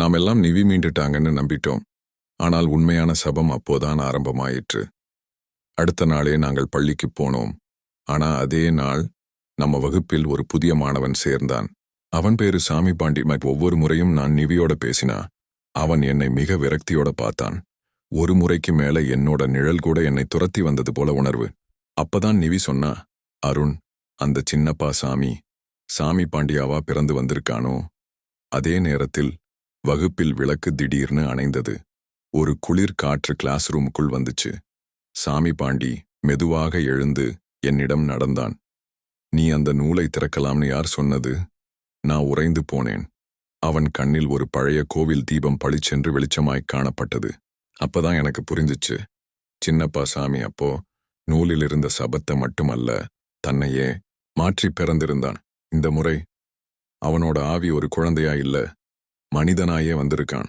நாம் எல்லாம் நிவி மீண்டுட்டாங்கன்னு நம்பிட்டோம். ஆனால் உண்மையான சபம் அப்போதான் ஆரம்பமாயிற்று. அடுத்த நாளே நாங்கள் பள்ளிக்கு போனோம். ஆனா அதே நாள் நம்ம வகுப்பில் ஒரு புதிய மாணவன் சேர்ந்தான். அவன் பேரு சாமி பாண்டி ஒவ்வொரு முறையும் நான் நிவியோட பேசினா அவன் என்னை மிக விரக்தியோட பார்த்தான். ஒரு முறைக்கு மேல என்னோட நிழல் கூட என்னை துரத்தி வந்தது போல உணர்வு. அப்பதான் நிவி சொன்னா அருண் அந்த சின்னப்பா சாமி சாமி பாண்டியாவா பிறந்து வந்திருக்கானோ? அதே நேரத்தில் வகுப்பில் விளக்கு திடீர்னு அணைந்தது. ஒரு குளிர் காற்று கிளாஸ் ரூமுக்குள் வந்துச்சு. சாமி பாண்டி மெதுவாக எழுந்து என்னிடம் நடந்தான். நீ அந்த நூலை திறக்கலாம்னு யார் சொன்னது? நான் உறைந்து போனேன். அவன் கண்ணில் ஒரு பழைய கோவில் தீபம் பளிச்சென்று வெளிச்சமாய்க் காணப்பட்டது. அப்பதான் எனக்கு புரிஞ்சிச்சு. சின்னப்பா சாமி அப்போ நூலில் இருந்த சபத்தை மட்டுமல்ல தன்னையே மாற்றி பிறந்திருந்தான். இந்த முறை அவனோட ஆவி ஒரு குழந்தையா இல்ல மனிதனாயே வந்திருக்கான்.